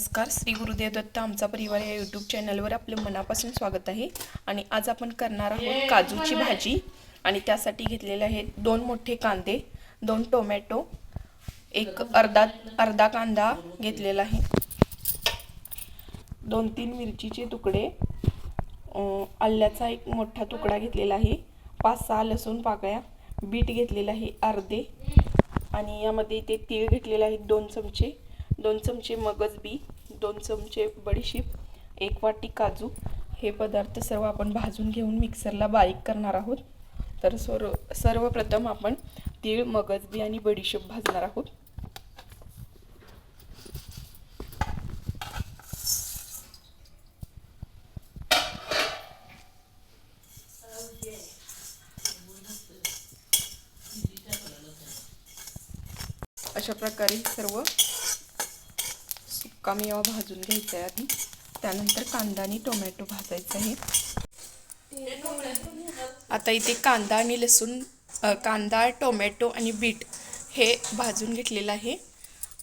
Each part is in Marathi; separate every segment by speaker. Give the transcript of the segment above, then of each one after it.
Speaker 1: नमस्कार श्री गुरुदेव दत्त आमचा परिवार या यूट्यूब चॅनलवर आपलं मनापासून स्वागत आहे. आणि आज आपण करणार आहोत काजूची भाजी. आणि त्यासाठी घेतलेले आहेत दोन मोठे कांदे दोन टोमॅटो एक अर्धा अर्धा कांदा घेतलेला आहे. दोन तीन मिरचीचे तुकडे आल्याचा एक मोठा तुकडा घेतलेला आहे. पाच सहा लसूण पाकळ्या बीट घेतलेला आहे अर्धे. आणि यामध्ये इथे तीळ घेतलेले आहेत दोन चमचे. दोन चमचे मगज बी दोन चमचे बडीशेप एक वाटी काजू. हे पदार्थ सर्व आपण भाजून घेऊन मिक्सरला बारीक करणार आहोत. तर सर्व सर्वप्रथम आपण तीळ मगज बी आणि बडीशेप भाजणार आहोत. अशा प्रकारे सर्व सुक्का मेवा भाजून घ्यायचा आहे आधी. त्यानंतर कांदा आणि टोमॅटो भाजायचा आहे. आता इथे कांदा आणि लसूण कांदा टोमॅटो आणि बीट हे भाजून घेतलेलं आहे.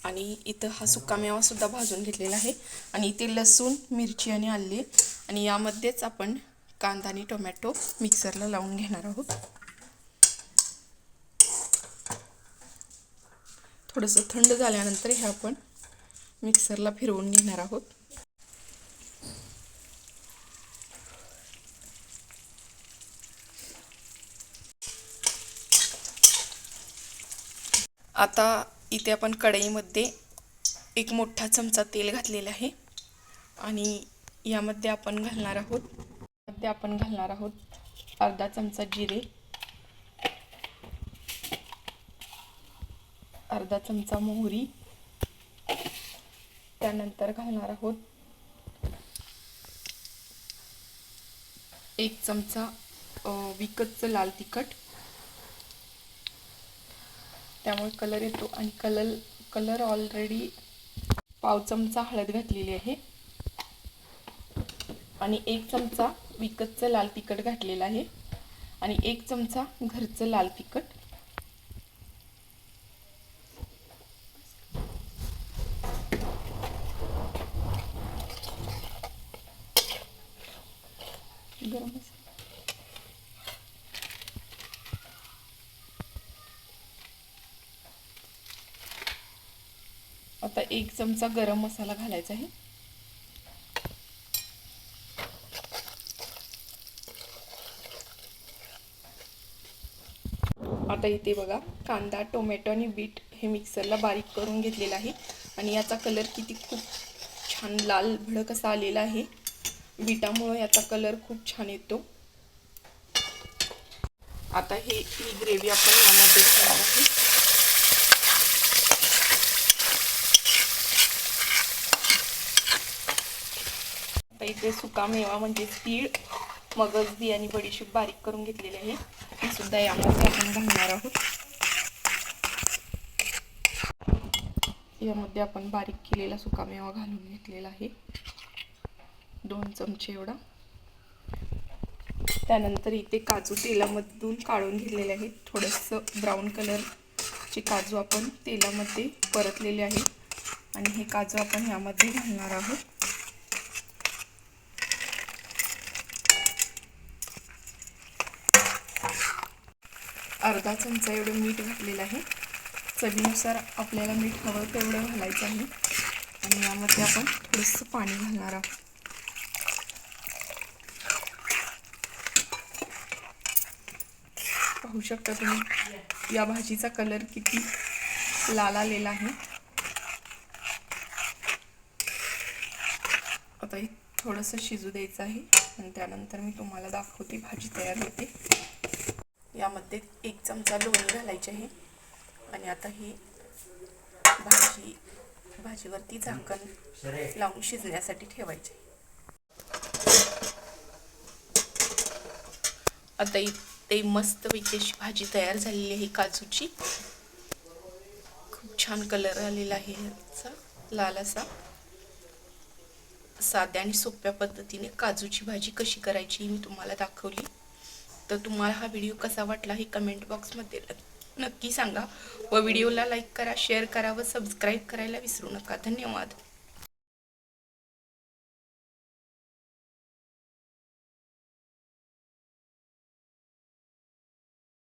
Speaker 1: आणि इथं हा सुका मेवासुद्धा भाजून घेतलेला आहे. आणि इथे लसूण मिरची आणि आले. आणि यामध्येच आपण कांदा आणि टोमॅटो मिक्सरला लावून घेणार आहोत. थोडंसं थंड झाल्यानंतर हे आपण मिक्सरला फिरवून घेणार आहोत. आता इथे आपण कढईमध्ये एक मोठा चमचा तेल घातलेला आहे आणि यामध्ये आपण घालणार आहोत. मध्ये आपण घालणार आहोत अर्धा चमचा जिरे. अर्धा चमचा मोहरी. त्यानंतर घालणार आहोत. एक चमचा विकतचं लाल तिखट. त्यामुळे कलर येतो आणि कलर कलर ऑलरेडी पाव चमचा हळद घातलेली आहे. आणि एक चमचा विकतचं लाल तिखट घातलेलं आहे. आणि एक चमचा घरचं लाल तिखट. गरम मसाला. आता एक चमचा गरम मसाला घालायचा आहे. आता इथे बघा कांदा टोमॅटो आणि बीट हे मिक्सरला बारीक करून घेतलेलं आहे. आणि याचा कलर किती खूप छान लाल भडक असा आलेला आहे. बीटामुळे याचा कलर खूप छान येतो. आता हे ही ग्रेव्ही आपण यामध्ये घेणार आहे. आता इथे सुका मेवा म्हणजे तीळ मगज बी आणि बडीशेप बारीक करून घेतलेली आहे. ती सुद्धा यामध्ये आपण घालणार आहोत. यामध्ये आपण बारीक केलेला सुका मेवा घालून घेतलेला आहे. दोन चमचे एवढा. त्यानंतर इथे काजू तेलामधून काढून घेतलेले आहेत. थोडंसं ब्राऊन कलरचे काजू आपण तेलामध्ये परतलेले आहेत. आणि हे काजू आपण यामध्ये घालणार आहोत. अर्धा चमचा एवढं मीठ घातलेलं आहे. चवीनुसार आपल्याला मीठ हवं तेवढं घालायचं आहे. आणि यामध्ये आपण थोडंसं पाणी घालणार आहोत. पाहू शकता तुम्ही. या भाजीचा कलर किती लाल आलेला आहे. आता हे थोडंसं शिजू द्यायचं आहे आणि त्यानंतर मी तुम्हाला दाखवते भाजी तयार होते. यामध्ये एक चमचा लोणी घालायची आहे. आणि आता ही भाजी भाजीवरती झाकण लावून शिजण्यासाठी ठेवायचे. आता ते मस्त अशी भाजी तयार झालेली आहे काजूची. खूप छान कलर आलेला आहे ह्याचा लाल असा साध्या आणि सोप्या पद्धतीने काजूची भाजी कशी करायची मी तुम्हाला दाखवली. तर तुम्हाला हा व्हिडिओ कसा वाटला हे कमेंट बॉक्समध्ये नक्की सांगा. व व्हिडिओला लाईक करा शेअर करा व सबस्क्राईब करायला विसरू नका. धन्यवाद.